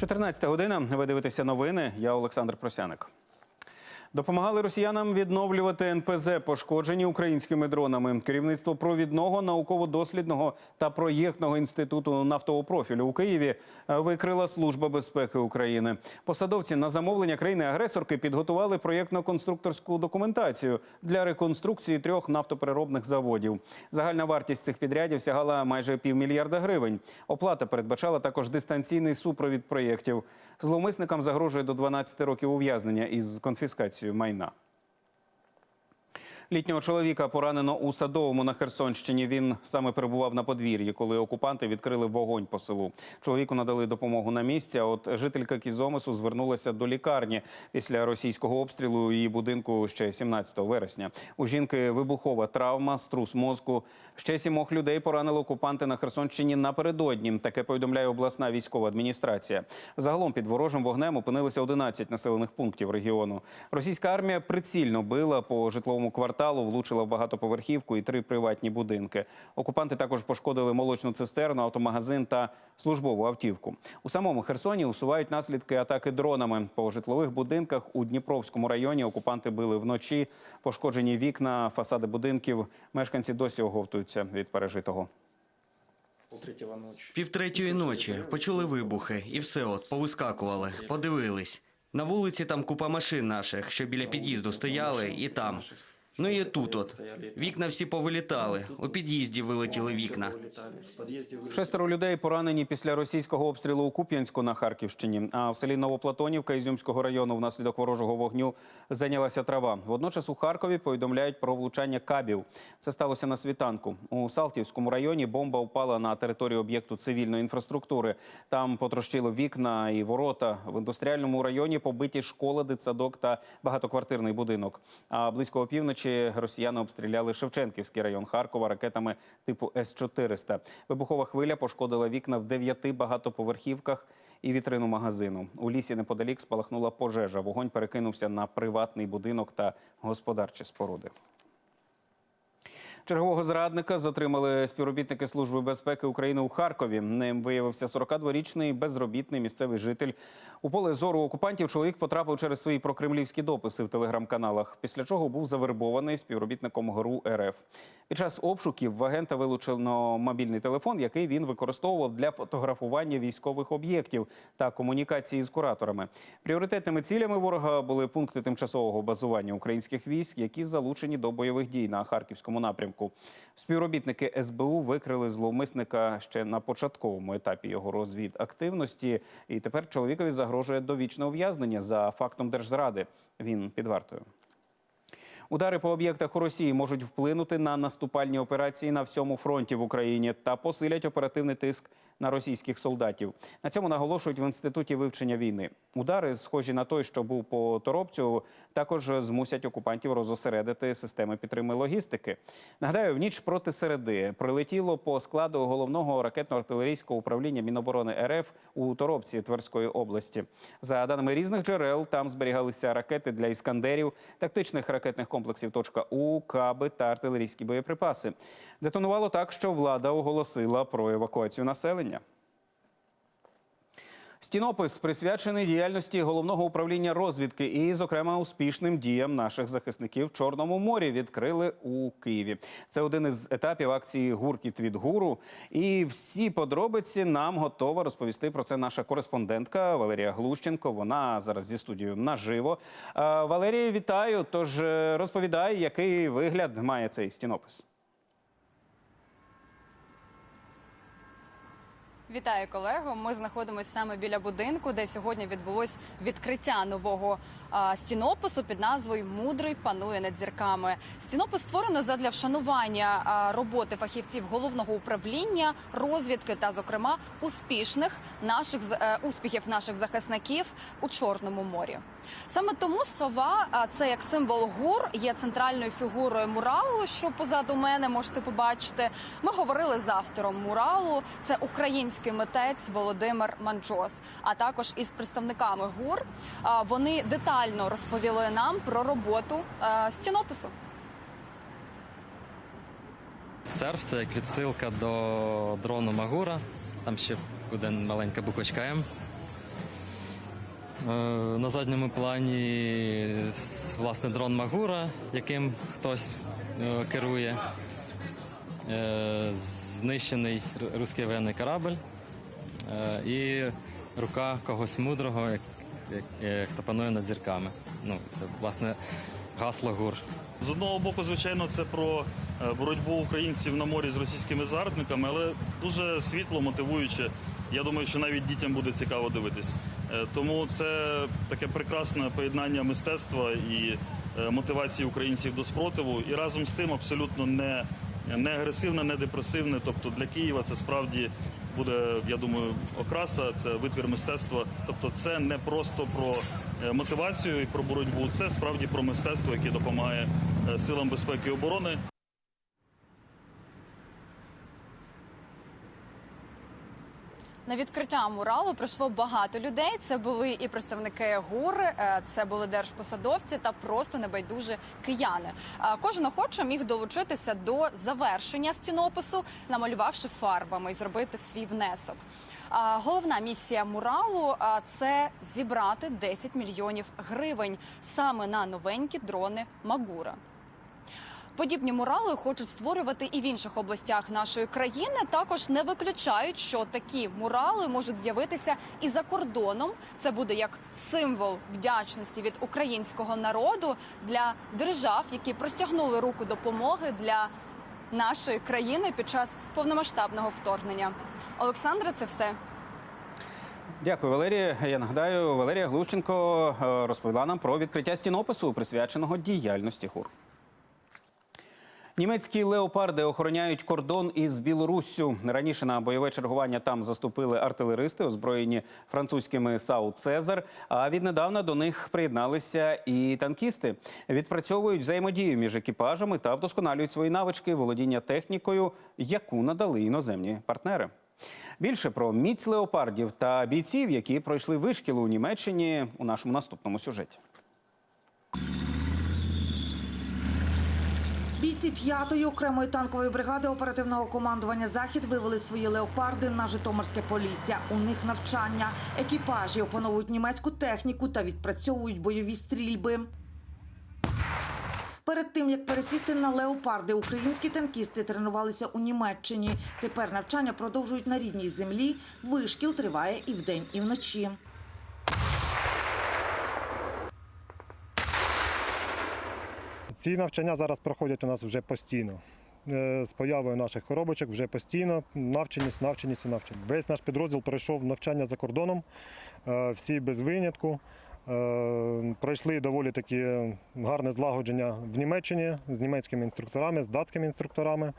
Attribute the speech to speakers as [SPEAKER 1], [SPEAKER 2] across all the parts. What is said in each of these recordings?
[SPEAKER 1] 14 година. Ви дивитеся новини. Я Олександр Просяник. Допомагали росіянам відновлювати НПЗ, пошкоджені українськими дронами. Керівництво провідного науково-дослідного та проєктного інституту нафтового профілю у Києві е, викрила служба безпеки України. Посадовці на замовлення країни-агресорки підготували проєктно-конструкторську документацію для реконструкції трьох нафтопереробних заводів. Загальна вартість цих підрядів сягала майже півмільярда гривень. Оплата передбачала також дистанційний супровід проєктів. Зловмисникам загрожує до 12 років ув'язнення із конфіскацією майна. Літнього чоловіка поранено у Садовому на Херсонщині. Він саме перебував на подвір'ї, коли окупанти відкрили вогонь по селу. Чоловіку надали допомогу на місці. А от жителька Кізомису звернулася до лікарні після російського обстрілу її будинку ще 17 вересня. У жінки вибухова травма, струс мозку. Ще сімох людей поранили окупанти на Херсонщині напередодні. Таке повідомляє обласна військова адміністрація. Загалом під ворожим вогнем опинилися 11 населених пунктів регіону. Російська армія прицільно била по житловому кварталу, влучила в багатоповерхівку і три приватні будинки. Окупанти також пошкодили молочну цистерну, автомагазин та службову автівку. У самому Херсоні усувають наслідки атаки дронами. По житлових будинках у Дніпровському районі окупанти били вночі. Пошкоджені вікна, фасади будинків. Мешканці досі оговтуються від пережитого.
[SPEAKER 2] Півтретьої ночі почули вибухи і все от повискакували, подивились. На вулиці там купа машин наших, що біля під'їзду стояли, і там. Ну і тут от. Вікна всі повилітали. У під'їзді вилетіли вікна.
[SPEAKER 1] Шестеро людей поранені після російського обстрілу у Куп'янську на Харківщині. А в селі Новоплатонівка Ізюмського району внаслідок ворожого вогню зайнялася трава. Водночас у Харкові повідомляють про влучання кабів. Це сталося на світанку. У Салтівському районі бомба впала на територію об'єкту цивільної інфраструктури. Там потрощило вікна і ворота. В індустріальному районі побиті школа, дитсадок та багатоквартирний будинок. А близько опівночі росіяни обстріляли Шевченківський район Харкова ракетами типу С-400. Вибухова хвиля пошкодила вікна в дев'яти багатоповерхівках і вітрину магазину. У лісі неподалік спалахнула пожежа. Вогонь перекинувся на приватний будинок та господарчі споруди. Чергового зрадника затримали співробітники Служби безпеки України у Харкові. Ним виявився 42-річний безробітний місцевий житель. У поле зору окупантів чоловік потрапив через свої прокремлівські дописи в телеграм-каналах, після чого був завербований співробітником ГРУ РФ. Під час обшуків в агента вилучено мобільний телефон, який він використовував для фотографування військових об'єктів та комунікації з кураторами. Пріоритетними цілями ворога були пункти тимчасового базування українських військ, які залучені до бойових дій на харківському напрямку. Співробітники СБУ викрили зловмисника ще на початковому етапі його розвідактивності, і тепер чоловікові загрожує довічне ув'язнення за фактом держзради. Він під вартою. Удари по об'єктах у Росії можуть вплинути на наступальні операції на всьому фронті в Україні та посилять оперативний тиск на російських солдатів. На цьому наголошують в інституті вивчення війни. Удари, схожі на той, що був по торопцю, також змусять окупантів розосередити системи підтримки логістики. Нагадаю, в ніч проти середи прилетіло по складу головного ракетно-артилерійського управління Міноборони РФ у Торопці Тверської області. За даними різних джерел, там зберігалися ракети для іскандерів, тактичних ракетних комплексів «Точка У», каби та артилерійські боєприпаси. Детонувало так, що влада оголосила про евакуацію населення. Стінопис присвячений діяльності головного управління розвідки і, зокрема, успішним діям наших захисників в Чорному морі відкрили у Києві. Це один із етапів акції Гуркіт від гуру. І всі подробиці нам готова розповісти про це наша кореспондентка Валерія Глущенко. Вона зараз зі студією наживо. Валерія, вітаю. Тож е, розповідай, який вигляд має цей стінопис.
[SPEAKER 3] Вітаю колего. Ми знаходимося саме біля будинку, де сьогодні відбулось відкриття нового а, стінопису під назвою Мудрий панує над зірками. Стінопис створено задля вшанування а, роботи фахівців головного управління розвідки та, зокрема, успішних наших е, успіхів наших захисників у Чорному морі. Саме тому сова, а, це як символ гур, є центральною фігурою муралу, що позаду мене можете побачити. Ми говорили з автором муралу. Це український митець Володимир Манджос, а також із представниками гур. Вони детально розповіли нам про роботу е, стінопису.
[SPEAKER 4] Серф це як відсилка до дрону Магура. Там ще буде маленька буквочка М. Е, На задньому плані власне дрон Магура, яким хтось е, керує. Знищений руський воєнний корабль Е, і рука когось мудрого, хто панує над зірками. Ну, це власне гасло ГУР.
[SPEAKER 5] З одного боку, звичайно, це про е, боротьбу українців на морі з російськими загарбниками, але дуже світло, мотивуюче. Я думаю, що навіть дітям буде цікаво дивитись. Е, Тому це таке прекрасне поєднання мистецтва і мотивації українців до спротиву, і разом з тим абсолютно не, не агресивне, не депресивне. Тобто для Києва це справді буде, я думаю, окраса, це витвір мистецтва. Тобто, це не просто про е, мотивацію і про боротьбу, це справді про мистецтво, яке допомагає е, силам безпеки і оборони.
[SPEAKER 3] На відкриття муралу прийшло багато людей. Це були і представники ГУР, е, це були держпосадовці та просто небайдужі кияни. Е, Кожен охоче міг долучитися до завершення стінопису, намалювавши фарбами і зробити свій внесок. Е, Головна місія муралу це зібрати 10 мільйонів гривень саме на новенькі дрони Магура. Подібні мурали хочуть створювати і в інших областях нашої країни. Також не виключають, що такі мурали можуть з'явитися і за кордоном. Це буде як символ вдячності від українського народу для держав, які простягнули руку допомоги для нашої країни під час повномасштабного вторгнення. Олександра, це все.
[SPEAKER 1] Дякую, Валерія. Я нагадаю, Валерія Глущенко е, розповіла нам про відкриття стінопису, присвяченого діяльності ГУР. Німецькі леопарди охороняють кордон із Білоруссю. Раніше на бойове чергування там заступили артилеристи, озброєні французькими САУ Цезар. А віднедавна до них приєдналися і танкісти. Відпрацьовують взаємодію між екіпажами та вдосконалюють свої навички володіння технікою, яку надали іноземні партнери. Більше про міць леопардів та бійців, які пройшли вишкіл у Німеччині, у нашому наступному сюжеті.
[SPEAKER 6] Бійці п'ятої окремої танкової бригади оперативного командування Захід вивели свої леопарди на Житомирське Полісся. У них навчання. Екіпажі опановують німецьку техніку та відпрацьовують бойові стрільби. Перед тим як пересісти на леопарди, українські танкісти тренувалися у Німеччині. Тепер навчання продовжують на рідній землі. Вишкіл триває і вдень, і вночі.
[SPEAKER 7] Ці навчання зараз проходять у нас вже постійно. Е, З появою наших коробочок вже постійно навченість, навченість і навченість. Весь наш підрозділ пройшов навчання за кордоном, е, всі без винятку. Е, Пройшли доволі таки гарне злагодження в Німеччині з німецькими інструкторами, з датськими інструкторами.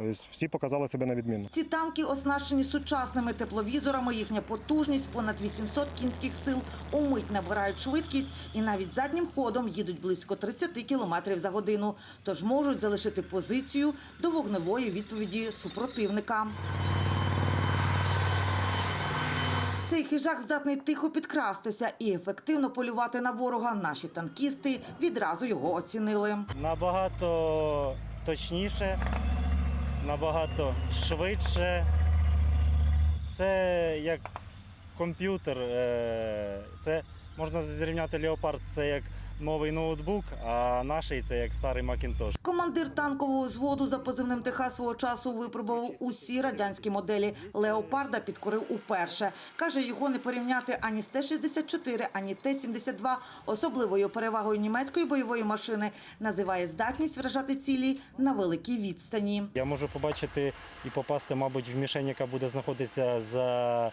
[SPEAKER 7] Тобто всі показали себе на відмінно.
[SPEAKER 6] Ці танки оснащені сучасними тепловізорами. Їхня потужність понад 800 кінських сил. Умить набирають швидкість і навіть заднім ходом їдуть близько 30 км за годину. Тож можуть залишити позицію до вогневої відповіді супротивника. Цей хижак здатний тихо підкрастися і ефективно полювати на ворога. Наші танкісти відразу його оцінили.
[SPEAKER 8] набагато точніше, набагато швидше. Це як комп'ютер. е, Це можна зрівняти Леопард, це як новий ноутбук, а наший це як старий Макінтош.
[SPEAKER 6] Командир танкового взводу за позивним ТХ свого часу випробував усі радянські моделі. Леопарда підкорив уперше. Каже, його не порівняти ані з Т-64, ані Т-72. Особливою перевагою німецької бойової машини називає здатність вражати цілі на великій відстані.
[SPEAKER 8] Я можу побачити і попасти, мабуть, в мішень, яка буде знаходитися за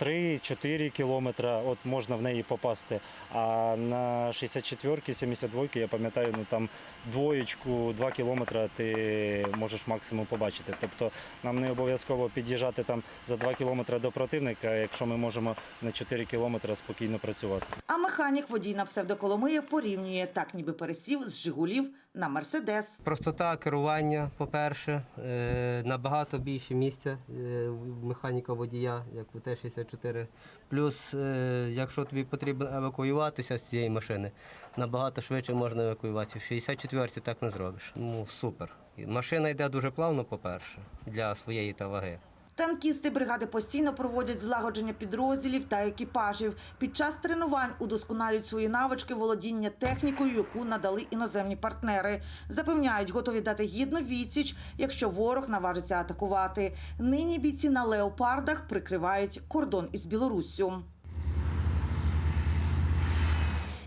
[SPEAKER 8] 3-4 кілометра. От можна в неї попасти. А на 64-ки, 72 я пам'ятаю, ну там двоєчку, 2 кілометра ти можеш максимум побачити. Тобто нам не обов'язково під'їжджати там за 2 кілометри до противника, якщо ми можемо на 4 кілометри спокійно працювати.
[SPEAKER 6] А механік водій на псевдоколомиї порівнює так, ніби пересів з Жигулів на Мерседес.
[SPEAKER 9] Простота керування, по-перше, е, набагато більше місця е, механіка водія, як у Т-64. Плюс, е, якщо тобі потрібно евакуюватися з цієї машини, набагато швидше можна евакуюватися. В 64-й так не зробиш. Ну, супер. Машина йде дуже плавно, по-перше, для своєї та ваги.
[SPEAKER 6] Танкісти бригади постійно проводять злагодження підрозділів та екіпажів. Під час тренувань удосконалюють свої навички володіння технікою, яку надали іноземні партнери. Запевняють, готові дати гідну відсіч, якщо ворог наважиться атакувати. Нині бійці на леопардах прикривають кордон із Білоруссю.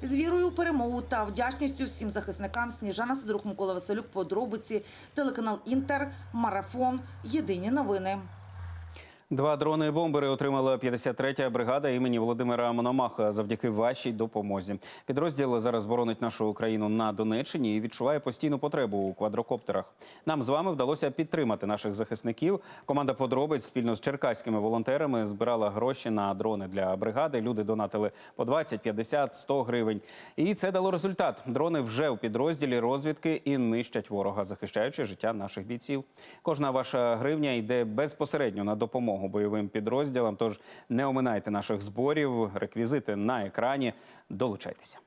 [SPEAKER 6] З вірою у перемогу та вдячністю всім захисникам Сніжана Сидорук, Микола Василюк, подробиці, телеканал Інтер, Марафон, Єдині новини.
[SPEAKER 1] Два дрони бомбери отримала 53-я бригада імені Володимира Мономаха завдяки вашій допомозі. Підрозділ зараз боронить нашу Україну на Донеччині і відчуває постійну потребу у квадрокоптерах. Нам з вами вдалося підтримати наших захисників. Команда подробиць спільно з черкаськими волонтерами збирала гроші на дрони для бригади. Люди донатили по 20, 50, 100 гривень. І це дало результат. Дрони вже у підрозділі розвідки і нищать ворога, захищаючи життя наших бійців. Кожна ваша гривня йде безпосередньо на допомогу бойовим підрозділам. Тож не оминайте наших зборів, реквізити на екрані. Долучайтеся.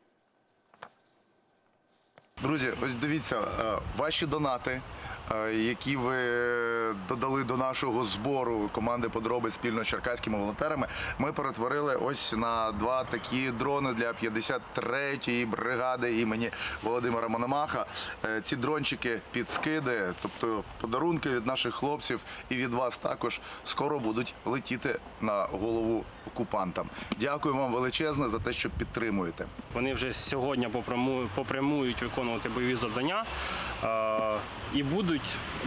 [SPEAKER 10] Друзі, ось дивіться, е, ваші донати, які ви додали до нашого збору команди подроби спільно з черкаськими волонтерами, ми перетворили ось на два такі дрони для 53-ї бригади імені Володимира Мономаха. Е, Ці дрончики під скиди, тобто подарунки від наших хлопців і від вас також скоро будуть летіти на голову окупантам. Дякую вам величезне за те, що підтримуєте.
[SPEAKER 11] Вони вже сьогодні попряму- попрямують виконувати бойові завдання е, і будуть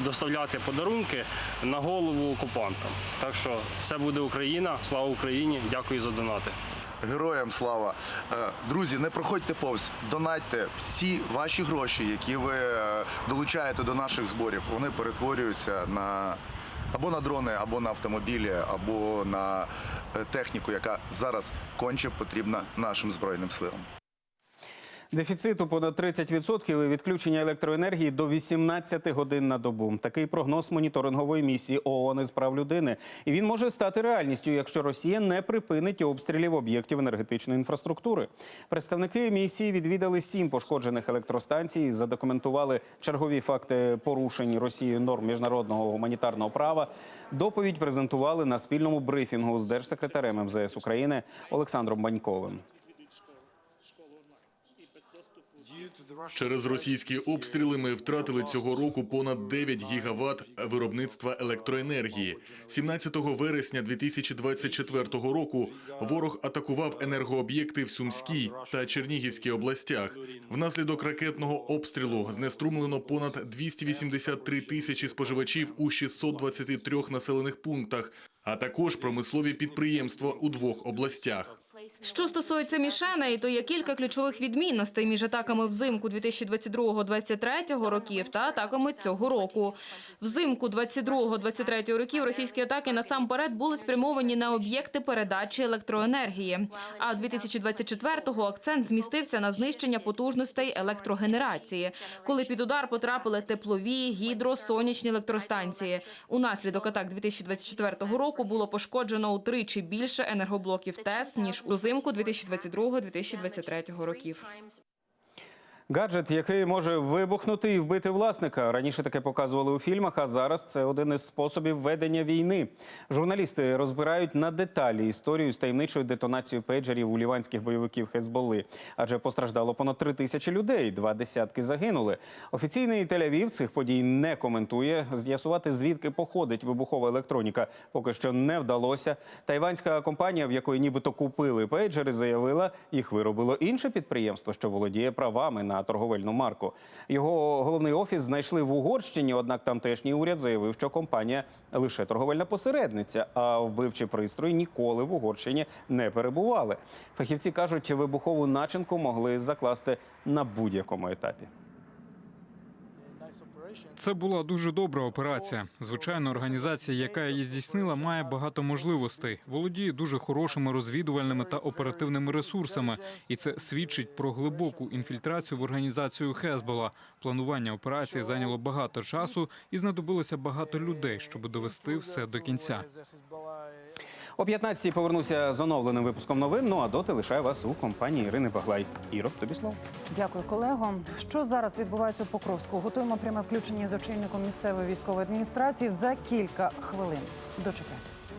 [SPEAKER 11] доставляти подарунки на голову окупантам. Так що все буде Україна, слава Україні! Дякую за донати.
[SPEAKER 10] Героям слава. Е, Друзі, не проходьте повз, донатьте всі ваші гроші, які ви е, долучаєте до наших зборів. Вони перетворюються на або на дрони, або на автомобілі, або на е, техніку, яка зараз конче потрібна нашим збройним силам.
[SPEAKER 1] Дефіциту понад 30% і відключення електроенергії до 18 годин на добу. Такий прогноз моніторингової місії ООН із прав людини. І він може стати реальністю, якщо Росія не припинить обстрілів об'єктів енергетичної інфраструктури. Представники місії відвідали сім пошкоджених електростанцій, задокументували чергові факти порушень Росією норм міжнародного гуманітарного права. Доповідь презентували на спільному брифінгу з держсекретарем МЗС України Олександром Баньковим.
[SPEAKER 12] Через російські обстріли ми втратили цього року понад 9 гігават виробництва електроенергії. 17 вересня 2024 року ворог атакував енергооб'єкти в Сумській та Чернігівській областях. Внаслідок ракетного обстрілу знеструмлено понад 283 тисячі споживачів у 623 населених пунктах, а також промислові підприємства у двох областях.
[SPEAKER 13] Що стосується мішеней, то є кілька ключових відмінностей між атаками взимку 2022-2023 років та атаками цього року. Взимку 22-23 років російські атаки насамперед були спрямовані на об'єкти передачі електроенергії. А 2024-го акцент змістився на знищення потужностей електрогенерації, коли під удар потрапили теплові, гідро, сонячні електростанції. Унаслідок атак 2024 року було пошкоджено утричі більше енергоблоків ТЕС ніж узимку 2022-2023 років.
[SPEAKER 1] Гаджет, який може вибухнути і вбити власника. Раніше таке показували у фільмах, а зараз це один із способів ведення війни. Журналісти розбирають на деталі історію з таємничою детонацією пейджерів у ліванських бойовиків Хезболи. Адже постраждало понад три тисячі людей, два десятки загинули. Офіційний Тель-Авів цих подій не коментує. З'ясувати звідки походить вибухова електроніка, поки що не вдалося. Тайванська компанія, в якої нібито купили пейджери, заявила, їх виробило інше підприємство, що володіє правами на торговельну марку. Його головний офіс знайшли в Угорщині, однак тамтешній уряд заявив, що компанія лише торговельна посередниця, а вбивчі пристрої ніколи в Угорщині не перебували. Фахівці кажуть, вибухову начинку могли закласти на будь-якому етапі.
[SPEAKER 14] Це була дуже добра операція. Звичайно, організація, яка її здійснила, має багато можливостей, володіє дуже хорошими розвідувальними та оперативними ресурсами, і це свідчить про глибоку інфільтрацію в організацію Хезбола. Планування операції зайняло багато часу і знадобилося багато людей, щоб довести все до кінця.
[SPEAKER 1] О 15-й повернуся з оновленим випуском новин. Ну а доти лишаю вас у компанії Ірини Баглай. Іро, тобі слово.
[SPEAKER 15] Дякую, колего. Що зараз відбувається у Покровську? Готуємо пряме включення з очільником місцевої військової адміністрації за кілька хвилин. Дочекайтесь.